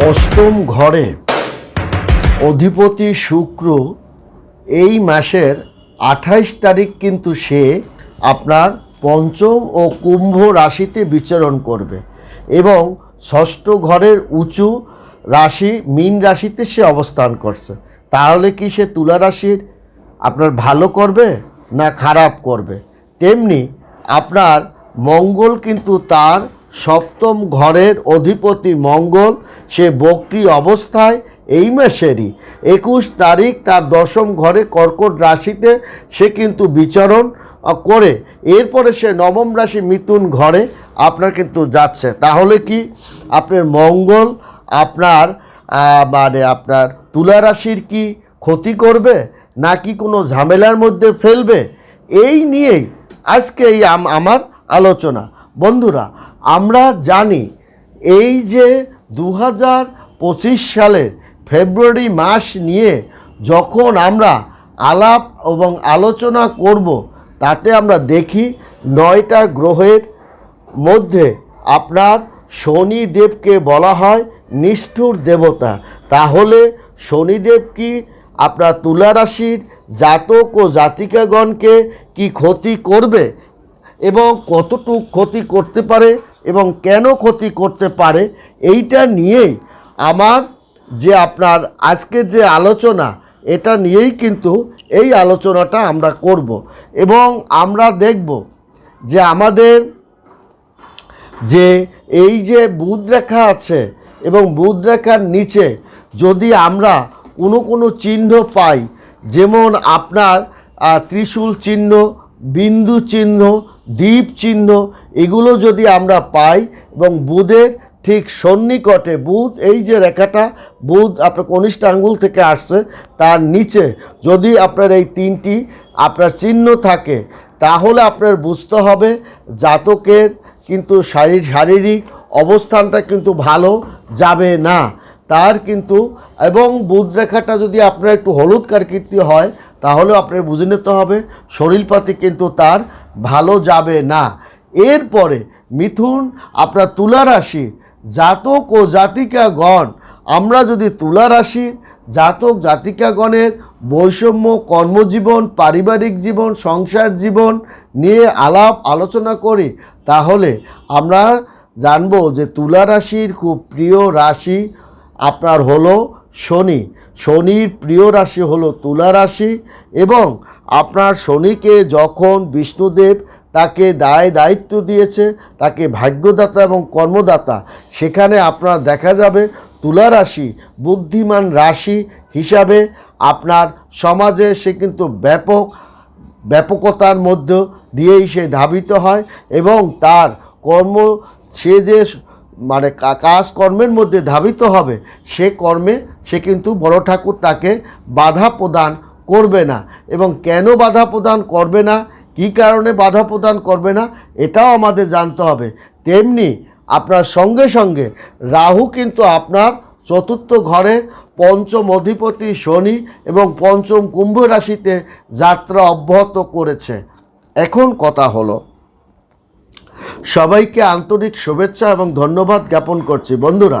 অষ্টম ঘরে অধিপতি শুক্র এই মাসের আঠাইশ তারিখ কিন্তু সে আপনার পঞ্চম ও কুম্ভ রাশিতে বিচরণ করবে এবং ষষ্ঠ ঘরের উঁচু রাশি, মীন রাশিতে সে অবস্থান করছে। তাহলে কি সে তুলা রাশির আপনার ভালো করবে না খারাপ করবে? তেমনি আপনার মঙ্গল কিন্তু তার সপ্তম ঘরের অধিপতি মঙ্গল সে বক্রি অবস্থায় এই মাসেরই। একুশ তারিখ তার দশম ঘরে কর্কট রাশিতে সে কিন্তু বিচরণ করে। এরপরে সে নবম রাশি মিথুন ঘরে আপনার কিন্তু যাচ্ছে। তাহলে কি? আপনার মঙ্গল আপনার মানে আপনার তুলা রাশির কি ক্ষতি করবে? নাকি কোনো ঝামেলার মধ্যে ফেলবে? এই নিয়েই আজকে এই আম- আমার আলোচনা। বন্ধুরা আমরা জানি এই যে দু হাজার পঁচিশ সালের ফেব্রুয়ারি মাস নিয়ে যখন আমরা আলাপ এবং আলোচনা করব, তাতে আমরা দেখি নয়টা গ্রহের মধ্যে আপনার শনিদেবকে বলা হয় নিষ্ঠুর দেবতা। তাহলে শনিদেব কি আপনার তুলা রাশির জাতক ও জাতিকাগণকে কি ক্ষতি করবে এবং কতটুক ক্ষতি করতে পারে এবং কেন ক্ষতি করতে পারে, এইটা নিয়েই আমার যে আপনার আজকের যে আলোচনা, এটা নিয়েই কিন্তু এই আলোচনাটা আমরা করব। এবং আমরা দেখব যে আমাদের যে এই যে বুধ রেখা আছে এবং বুধ রেখার নিচে যদি আমরা কোনো কোনো চিহ্ন পাই, যেমন আপনার ত্রিশূল চিহ্ন বিন্দু চিহ্ন, দ্বীপ চিহ্ন, এগুলো যদি আমরা পাই, এবং বুধের ঠিক সন্নিকটে, বুধ, এই যে রেখাটা, বুধ আপনার কনিষ্ঠ আঙ্গুল থেকে আসছে, তার নিচে যদি আপনার এই তিনটি আপনার চিহ্ন থাকে, তাহলে আপনার বুঝতে হবে জাতকের কিন্তু শারীর, শারীরিক অবস্থানটা কিন্তু ভালো যাবে না। তার কিন্তু, এবং বুধ রেখাটা যদি আপনার একটু হলুদ কারকীর্তি হয় তাহলে আপনার বুঝে নিতে হবে, শরীরপাতি কিন্তু তার ভালো যাবে না। এরপরে মিথুন, আপনার তুলা রাশি জাতক ও জাতিকাগণ, আমরা যদি তুলা রাশির জাতক, জাতিকাগণের বৈষম্য, কর্মজীবন, পারিবারিক জীবন, সংসার জীবন নিয়ে আলাপ আলোচনা করি, তাহলে আমরা জানব যে তুলা রাশির খুব প্রিয় রাশি আপনার হলো শনি, শনির প্রিয় রাশি হলো তুলা রাশি এবং আপনার শনিকে যখন বিষ্ণুদেব তাকে দায় দায়িত্ব দিয়েছে, তাকে ভাগ্যদাতা এবং কর্মদাতা, সেখানে আপনার দেখা যাবে তুলা রাশি বুদ্ধিমান রাশি হিসাবে আপনার সমাজে সে কিন্তু ব্যাপক, ব্যাপকতার মধ্য দিয়েই সে ধাবিত হয় এবং তার কর্ম, সে যে মানে কাজকর্মের মধ্যে ধাবিত হবে, সে কর্মে সে কিন্তু বড় ঠাকুর তাকে বাধা প্রদান করবে না। এবং কেন বাধা প্রদান করবে না? কী কারণে বাধা প্রদান করবে না? এটাও আমাদের জানতে হবে। তেমনি আপনার সঙ্গে সঙ্গে রাহু কিন্তু আপনার চতুর্থ ঘরে পঞ্চম অধিপতি শনি এবং পঞ্চম কুম্ভ রাশিতে যাত্রা অব্যাহত করেছে। এখন কথা হলো সবাইকে আন্তরিক শুভেচ্ছা এবং ধন্যবাদ জ্ঞাপন করছি। বন্ধুরা,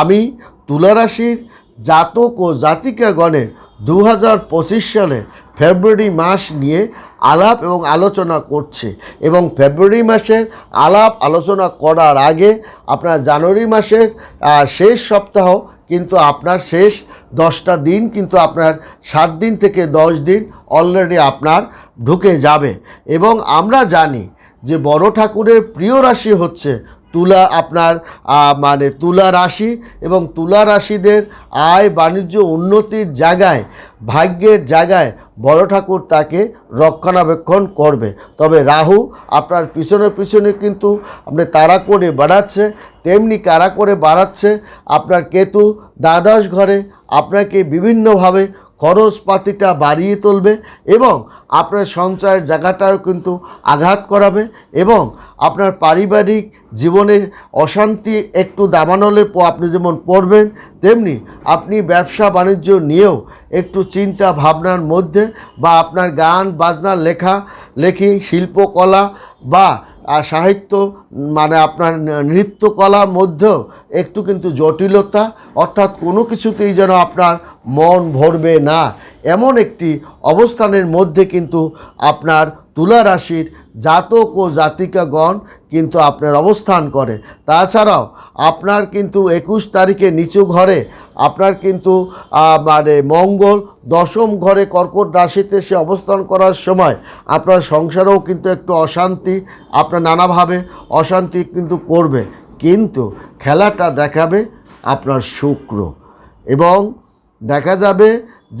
আমি তুলা রাশির জাতক ও জাতিকাগণের দু হাজার পঁচিশ সালে ফেব্রুয়ারি মাস নিয়ে আলাপ এবং আলোচনা করছি এবং ফেব্রুয়ারি মাসের আলাপ আলোচনা করার আগে আপনার জানুয়ারি মাসের শেষ সপ্তাহ কিন্তু আপনার শেষ দশটা দিন কিন্তু আপনার সাত দিন থেকে দশ দিন অলরেডি আপনার ঢুকে যাবে এবং আমরা জানি যে বড় ঠাকুরের প্রিয় রাশি হচ্ছে তুলা আপনার মানে তুলা রাশি এবং তুলা রাশিদের আয় বাণিজ্য উন্নতির জায়গায়, ভাগ্যের জায়গায় বড় ঠাকুর তাকে রক্ষণাবেক্ষণ করবে। তবে রাহু আপনার পিছনে পিছনে কিন্তু আপনি তাড়া করে বাড়াচ্ছে, তেমনি কারা করে বাড়াচ্ছে, আপনার কেতু দ্বাদশ ঘরে আপনাকে বিভিন্নভাবে খরচপাতিটা বাড়িয়ে তুলবে এবং আপনার সঞ্চয়ের জায়গাটাও কিন্তু আঘাত করাবে এবং আপনার পারিবারিক জীবনে অশান্তি একটু দাবানলে প- আপনি যেমন পড়বেন, তেমনি আপনি ব্যবসা বাণিজ্য নিয়েও একটু চিন্তা ভাবনার মধ্যে বা আপনার গান, বাজনা, লেখা, লেখি, শিল্পকলা বা সাহিত্য মানে আপনার নৃত্যকলার মধ্যেও একটু কিন্তু জটিলতা, অর্থাৎ কোনো কিছুতেই যেন আপনার মন ভরবে না। এমন একটি অবস্থানের মধ্যে কিন্তু আপনার তুলা রাশির জাতক ও জাতিকাগণ কিন্তু আপনার অবস্থান করে। তাছাড়াও, আপনার কিন্তু একুশ তারিখে নিচু ঘরে, আপনার কিন্তু মানে মঙ্গল দশম ঘরে কর্কট রাশিতে সে অবস্থান করার সময় আপনার সংসারেও কিন্তু একটু অশান্তি আপনার নানাভাবে অশান্তি কিন্তু করবে। কিন্তু খেলাটা দেখাবে আপনার শুক্র এবং দেখা যাবে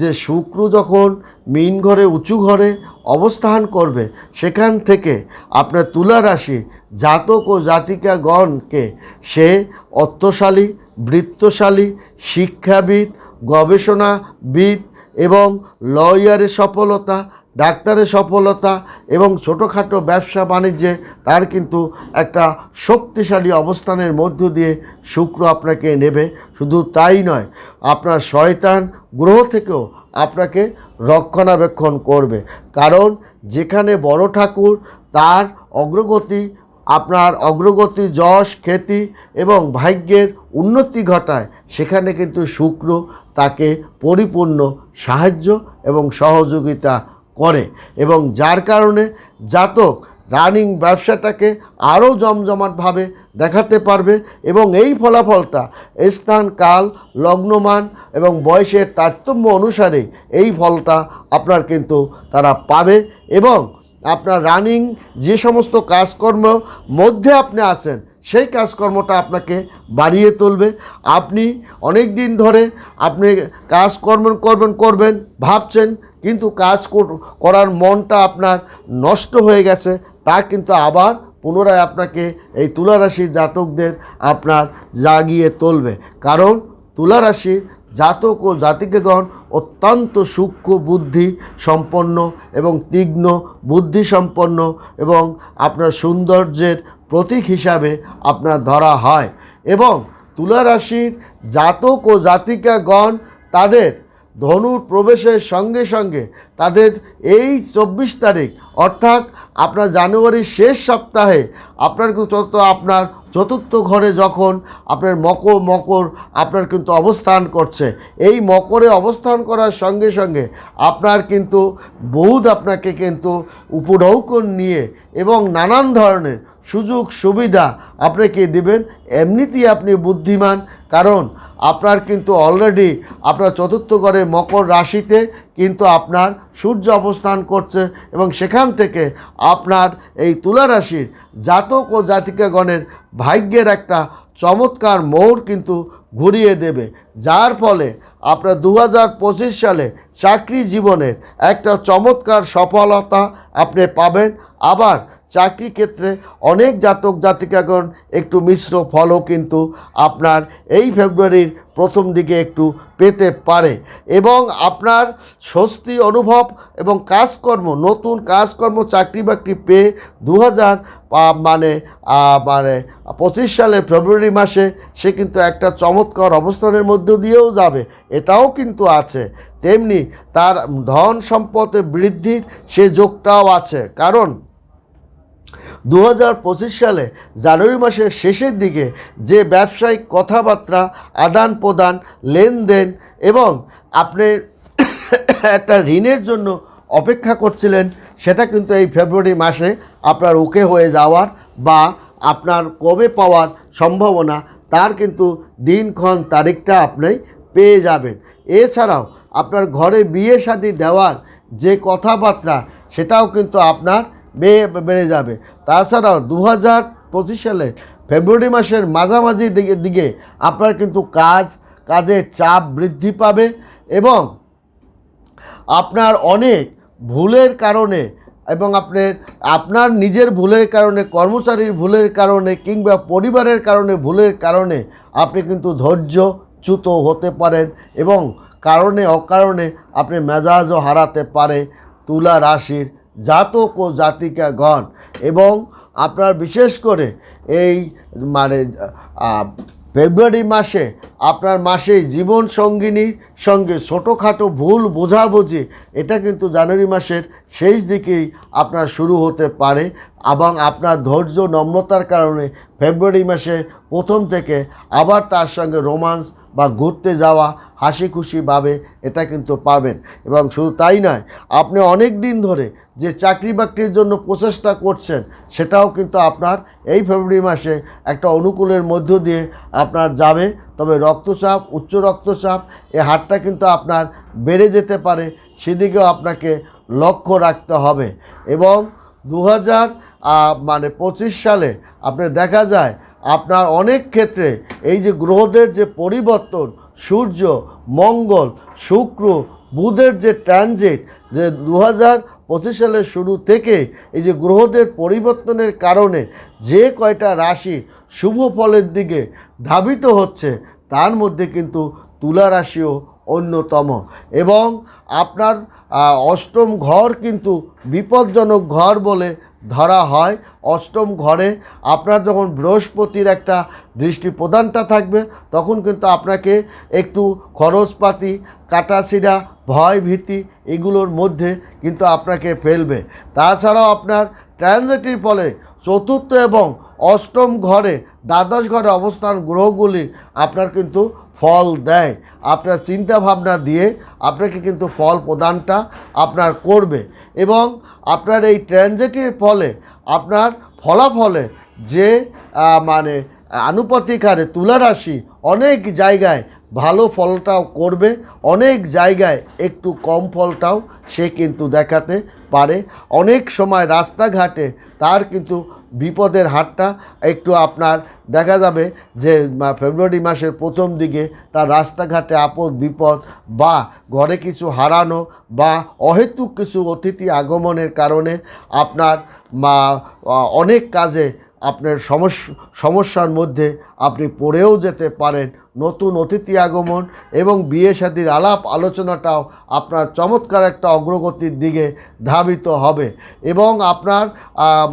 যে শুক্র যখন মিন ঘরে, উঁচু ঘরে অবস্থান করবে, সেখান থেকে আপনার তুলা রাশি জাতক ও জাতিকাগণকে সে অর্থশালী, বৃত্তশালী, শিক্ষাবিদ, গবেষণাবিদ এবং লয়ারের সফলতা ডাক্তারের সফলতা এবং ছোটোখাটো ব্যবসা বাণিজ্যে তার কিন্তু একটা শক্তিশালী অবস্থানের মধ্য দিয়ে শুক্র আপনাকে নেবে। শুধু তাই নয়, আপনার শয়তান গ্রহ থেকেও আপনাকে রক্ষণাবেক্ষণ করবে। কারণ যেখানে বড় ঠাকুর, তার অগ্রগতি, আপনার অগ্রগতি, যশ, খ্যাতি এবং ভাগ্যের উন্নতি ঘটায়, সেখানে কিন্তু শুক্র তাকে পরিপূর্ণ সাহায্য এবং সহযোগিতা করে এবং যার কারণে জাতক রানিং ব্যবসাটাকে আরও জমজমাটভাবে দেখাতে পারবে এবং এই ফলাফলটা স্থান কাল লগ্নমান এবং বয়সের তারতম্য অনুসারে এই ফলটা আপনার কিন্তু তারা পাবে এবং আপনার রানিং যে সমস্ত কাজকর্ম মধ্যে আপনি আছেন সেই কাজকর্মটা আপনাকে বাড়িয়ে তুলবে। আপনি অনেক দিন ধরে আপনি কাজকর্ম করবেন করবেন, ভাবছেন, কিন্তু কাজ করার মনটা আপনার নষ্ট হয়ে গেছে, তা কিন্তু আবার পুনরায় আপনাকে এই তুলা রাশির জাতকদের আপনার জাগিয়ে তুলবে। কারণ তুলা রাশি জাতক ও জাতিকেগণ অত্যন্ত সূক্ষ্ম বুদ্ধি সম্পন্ন এবং তীক্ষ্ণ বুদ্ধি সম্পন্ন এবং আপনার সৌন্দর্যের প্রতীক হিসাবে আপনার ধরা হয় এবং তুলা রাশির জাতক ও জাতিকাগণ তাদের ধনুর প্রবেশের সঙ্গে সঙ্গে তাদের এই চব্বিশ তারিখ, অর্থাৎ আপনার জানুয়ারির শেষ সপ্তাহে আপনার কিন্তু আপনার চতুর্থ ঘরে যখন আপনার মকর মকর আপনার কিন্তু অবস্থান করছে। এই মকরে অবস্থান করার সঙ্গে সঙ্গে আপনার কিন্তু বহুত আপনাকে কিন্তু উপঢৌকন নিয়ে এবং নানান ধরনের সুযোগ, সুবিধা আপনাকে দেবেন। এমনিতেই আপনি বুদ্ধিমান, কারণ আপনার কিন্তু অলরেডি আপনার চতুর্থ ঘরে মকর রাশিতে কিন্তু আপনার সূর্য অবস্থান করছে এবং সেখান থেকে আপনার এই তুলা রাশির জাতক ও জাতিকাগণের ভাগ্যের একটা চমৎকার মোড় কিন্তু ঘুরিয়ে দেবে। যার ফলে আপনার দু হাজার পঁচিশ সালে চাকরি জীবনের একটা চমৎকার সফলতা আপনি পাবেন। আবার চাকরি ক্ষেত্রে অনেক জাতক জাতিকাগণ একটু মিশ্র ফলও কিন্তু আপনার এই ফেব্রুয়ারির প্রথম দিকে একটু পেতে পারে। এবং আপনার স্বস্তি অনুভব এবং কাজকর্ম, নতুন কাজকর্ম, চাকরি বাকরি পেয়ে দু হাজার মানে মানে পঁচিশ সালে ফেব্রুয়ারি মাসে সে কিন্তু একটা চমৎকার অবস্থানের মধ্য দিয়েও যাবে। এটাও কিন্তু আছে। তেমনি তার ধন সম্পদে বৃদ্ধির সে যোগটাও আছে। কারণ দু হাজার পঁচিশ সালে জানুয়ারি মাসের শেষের দিকে যে ব্যবসায়িক কথাবার্তা, আদান প্রদান, লেনদেন এবং আপনি একটা ঋণের জন্য অপেক্ষা করছিলেন, সেটা কিন্তু এই ফেব্রুয়ারি মাসে আপনার ওকে হয়ে যাওয়ার বা আপনার কবে পাওয়ার সম্ভাবনা, তার কিন্তু দিনক্ষণ তারিখটা আপনি পেয়ে যাবেন। এছাড়াও আপনার ঘরে বিয়ে শাদি দেওয়ার যে কথাবার্তা, সেটাও কিন্তু আপনার বেড়ে যাবে। তাছাড়াও দু হাজার পঁচিশ সালে ফেব্রুয়ারি মাসের মাঝামাঝি দিকে দিকে আপনার কিন্তু কাজ, কাজের চাপ বৃদ্ধি পাবে এবং আপনার অনেক ভুলের কারণে এবং আপনার আপনার নিজের ভুলের কারণে, কর্মচারীর ভুলের কারণে কিংবা পরিবারের কারণে, ভুলের কারণে আপনি কিন্তু ধৈর্যচ্যুত হতে পারেন এবং কারণে, অকারণে আপনি মেজাজও হারাতে পারে তুলা রাশির জাতক ও জাতিকাগণ এবং আপনার বিশেষ করে এই মানে ফেব্রুয়ারি মাসে আপনার মাসে জীবন সঙ্গিনীর সঙ্গে ছোটোখাটো ভুল বোঝাবুঝি, এটা কিন্তু জানুয়ারি মাসের শেষ দিকেই আপনার শুরু হতে পারে এবং আপনার ধৈর্য নম্রতার কারণে ফেব্রুয়ারি মাসে প্রথম থেকে আবার তার সঙ্গে রোমান্স বা ঘুরতে যাওয়া হাসি খুশিভাবে এটা কিন্তু পাবেন। এবং শুধু তাই নয়, আপনি অনেক দিন ধরে যে চাকরি বাকরির জন্য প্রচেষ্টা করছেন, সেটাও কিন্তু আপনার এই ফেব্রুয়ারি মাসে একটা অনুকূলের মধ্য দিয়ে আপনার যাবে। তবে রক্তচাপ, উচ্চ রক্তচাপ এই হারটা কিন্তু আপনার বেড়ে যেতে পারে, সেদিকেও আপনাকে লক্ষ্য রাখতে হবে। এবং দু হাজার মানে পঁচিশ সালে আপনার দেখা যায় আপনার অনেক ক্ষেত্রে এই যে গ্রহদের যে পরিবর্তন, সূর্য, মঙ্গল, শুক্র, বুধের যে ট্রানজিট যে দু হাজার পঁচিশ সালের শুরু থেকে এই যে গ্রহদের পরিবর্তনের কারণে যে কয়টা রাশি শুভ ফলের দিকে ধাবিত হচ্ছে, তার মধ্যে কিন্তু তুলা রাশিও অন্যতম। এবং আপনার অষ্টম ঘর কিন্তু বিপজ্জনক ঘর বলে ধরা হয়। অষ্টম ঘরে আপনার যখন বৃহস্পতির একটা দৃষ্টি প্রদানটা থাকবে, তখন কিন্তু আপনাকে একটু খরচপাতি কাটাশিরা ভয় ভীতি এগুলোর মধ্যে কিন্তু আপনাকে ফেলবে। তাছাড়াও আপনার ট্রানজিটির ফলে চতুর্থ এবং অষ্টম ঘরে দ্বাদশ ঘরে অবস্থান গ্রহগুলি আপনার কিন্তু ফল দেয়। আপনার চিন্তা ভাবনা দিয়ে আপনাকে কিন্তু ফল প্রদানটা আপনার করবে এবং আপনার এই ট্রানজিটের ফলে আপনার ফলাফলে যে মানে আনুপাতিক হারে তুলা রাশি অনেক জায়গায় ভালো ফলটাও করবে, অনেক জায়গায় একটু কম ফলটাও সে কিন্তু দেখাতে পারে। অনেক সময় রাস্তাঘাটে তার কিন্তু বিপদের হারটা একটু আপনার দেখা যাবে যে ফেব্রুয়ারি মাসের প্রথম দিকে তার রাস্তাঘাটে আপদ, বিপদ বা ঘরে কিছু হারানো বা অহেতুক কিছু অতিথি আগমনের কারণে আপনার অনেক কাজে আপনার সমস্যা, সমস্যার মধ্যে আপনি পড়েও যেতে পারেন। নতুন অতিথি আগমন এবং বিয়ে শাদির আলাপ আলোচনাটাও আপনার চমৎকার একটা অগ্রগতির দিকে ধাবিত হবে। এবং আপনার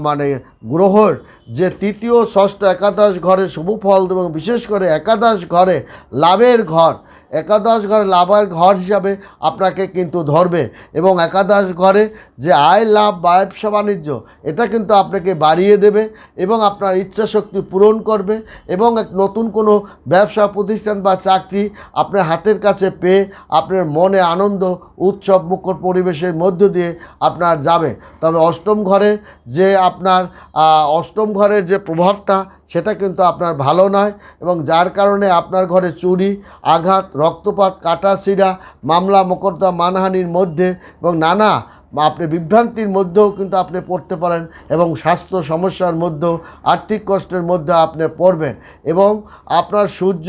মানে গ্রহর যে তৃতীয়, ষষ্ঠ, একাদশ ঘরে শুভ ফল এবং বিশেষ করে একাদশ ঘরে লাভের ঘর, একাদশ ঘরে লাভের ঘর হিসাবে আপনাকে কিন্তু ধরবে এবং একাদশ ঘরে যে আয়, লাভ ব্যবসা বাণিজ্য, এটা কিন্তু আপনাকে বাড়িয়ে দেবে এবং আপনার ইচ্ছা শক্তি পূরণ করবে এবং এক নতুন কোনো ব্যবসা প্রতিষ্ঠান বা চাকরি আপনার হাতের কাছে পেয়ে আপনার মনে আনন্দ, উৎসব, মুখর পরিবেশের মধ্য দিয়ে আপনার যাবে। তবে অষ্টম ঘরে যে আপনার অষ্টম ঘরের যে প্রভাবটা, সেটা কিন্তু আপনার ভালো নয় এবং যার কারণে আপনার ঘরে চুরি, আঘাত, রক্তপাত, কাটা মামলা, মোকদ্দমা, মানহানির মধ্যে এবং নানা আপনি বিভ্রান্তির মধ্যেও কিন্তু আপনি পড়তে পারেন এবং স্বাস্থ্য সমস্যার মধ্যেও, আর্থিক কষ্টের মধ্যে আপনি পড়বেন এবং আপনার সূর্য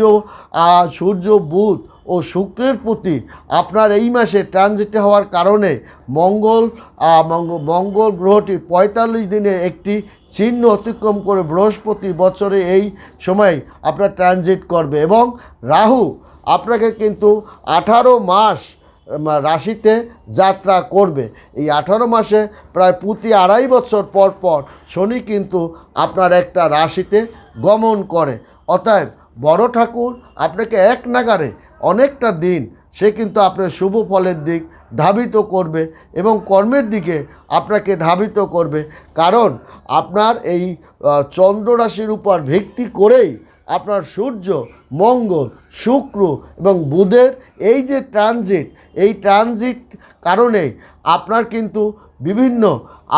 সূর্য বুধ ও শুক্রের প্রতি আপনার এই মাসে ট্রানজিট হওয়ার কারণে মঙ্গল মঙ্গল গ্রহটি পঁয়তাল্লিশ দিনে একটি চিহ্ন অতিক্রম করে বৃহস্পতি বছরে এই সময় আপনার ট্রানজিট করবে এবং রাহু আপনাকে কিন্তু আঠারো মাস রাশিতে যাত্রা করবে। এই আঠারো মাসে প্রায় প্রতি আড়াই বছর পর পর শনি কিন্তু আপনার একটা রাশিতে গমন করে। অতএব বড় ঠাকুর আপনাকে এক নাগারে অনেকটা দিন সে কিন্তু আপনার শুভ ফলের দিক ধাবিত করবে এবং কর্মের দিকে আপনাকে ধাবিত করবে। কারণ আপনার এই চন্দ্র রাশির উপর ভিত্তি করেই আপনার সূর্য, মঙ্গল, শুক্র এবং বুধের এই যে ট্রানজিট এই ট্রানজিট কারণে আপনার কিন্তু বিভিন্ন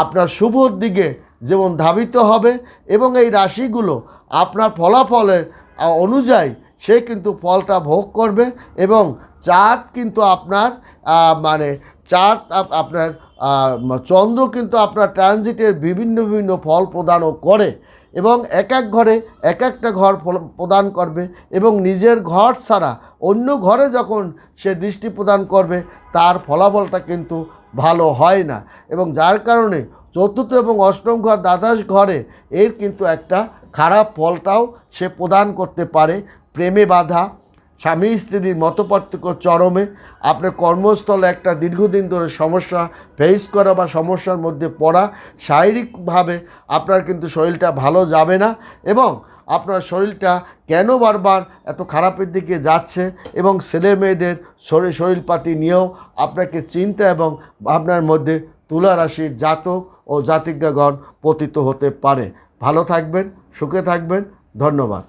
আপনার শুভর দিকে যেমন ধাবিত হবে এবং এই রাশিগুলো আপনার ফলাফলের অনুযায়ী সে কিন্তু ফলটা ভোগ করবে এবং চাঁদ কিন্তু আপনার মানে চাঁদ আপনার চন্দ্র কিন্তু আপনার ট্রানজিটের বিভিন্ন বিভিন্ন ফল প্রদানও করে। এবং এক এক ঘরে এক একটা ঘর প্রদান করবে এবং নিজের ঘর ছাড়া অন্য ঘরে যখন সে দৃষ্টি প্রদান করবে, তার ফলাফলটা কিন্তু ভালো হয় না। এবং যার কারণে চতুর্থ এবং অষ্টম ঘর দ্বাদশ ঘরে এর কিন্তু একটা খারাপ ফলটাও সে প্রদান করতে পারে। প্রেমে বাধা স্বামী স্ত্রীর মতপার্থক্য চরমে। আপনার কর্মস্থলে একটা দীর্ঘদিন ধরে সমস্যা ফেস করা বা সমস্যার মধ্যে পড়া, শারীরিকভাবে আপনার কিন্তু শরীরটা ভালো যাবে না এবং আপনার শরীরটা কেন বারবার এত খারাপের দিকে যাচ্ছে এবং ছেলে মেয়েদের শরীর শরীরপাতি নিয়েও আপনাকে চিন্তা এবং আপনার মধ্যে তুলা রাশির জাতক ও জাতিজ্ঞাগণ পতিত হতে পারে। ভালো থাকবেন, সুখে থাকবেন, ধন্যবাদ।